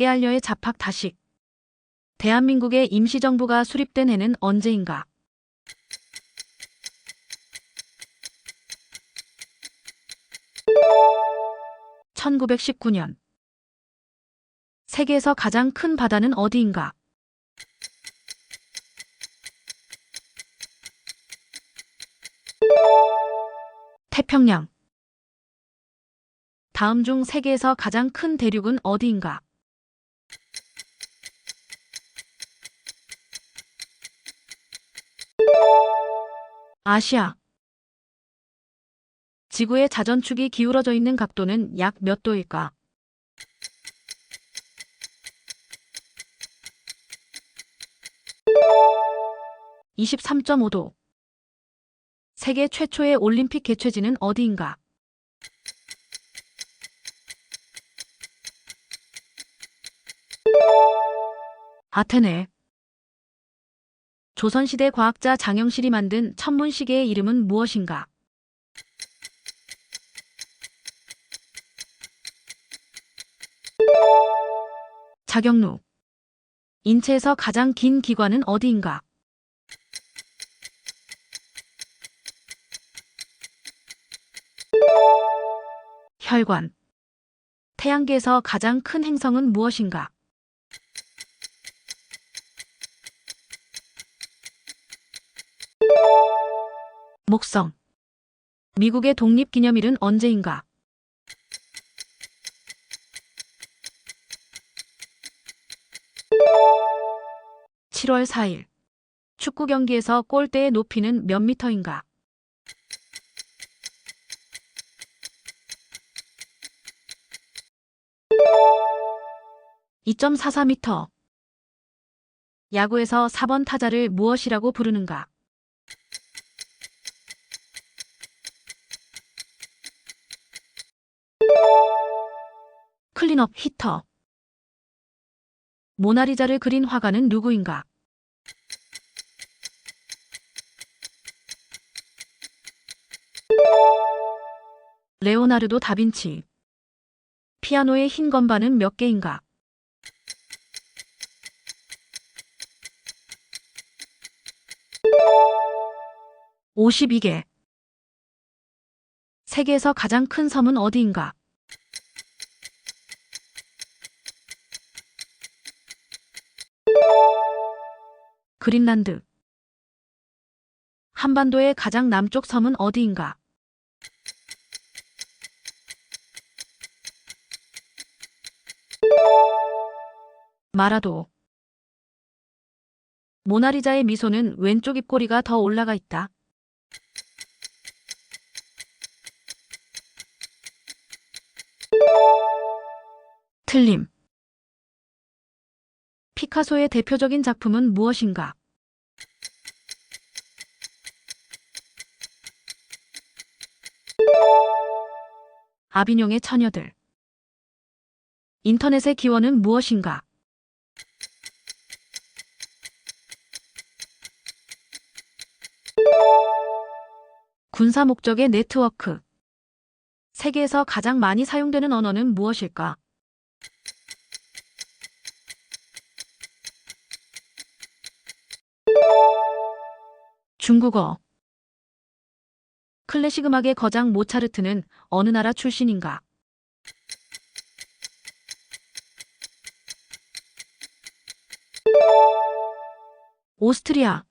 깨알려의 잡학 다식. 대한민국의 임시정부가 수립된 해는 언제인가? (1919년) 세계에서 가장 큰 바다는 어디인가? 태평양 다음 중 세계에서 가장 큰 대륙은 어디인가? 아시아 지구의 자전축이 기울어져 있는 각도는 약 몇 도일까? (23.5도) 세계 최초의 올림픽 개최지는 어디인가? 아테네. 조선시대 과학자 장영실이 만든 천문시계의 이름은 무엇인가? 자경루. 인체에서 가장 긴 기관은 어디인가? 혈관. 태양계에서 가장 큰 행성은 무엇인가? 목성. 미국의 독립기념일은 언제인가? (7월 4일) 축구 경기에서 골대의 높이는 몇 미터인가? (2.44m) 야구에서 4번 타자를 무엇이라고 부르는가? 클린업 히터. 모나리자를 그린 화가는 누구인가? 레오나르도 다빈치. 피아노의 흰 건반은 몇 개인가? (52개) 세계에서 가장 큰 섬은 어디인가? 그린란드. 한반도의 가장 남쪽 섬은 어디인가? 마라도. 모나리자의 미소는 왼쪽 입꼬리가 더 올라가 있다. 틀림. 피카소의 대표적인 작품은 무엇인가? 아비뇽의 처녀들. 인터넷의 기원은 무엇인가? 군사 목적의 네트워크. 세계에서 가장 많이 사용되는 언어는 무엇일까? 중국어. 클래식 음악의 거장 모차르트는 어느 나라 출신인가? 오스트리아.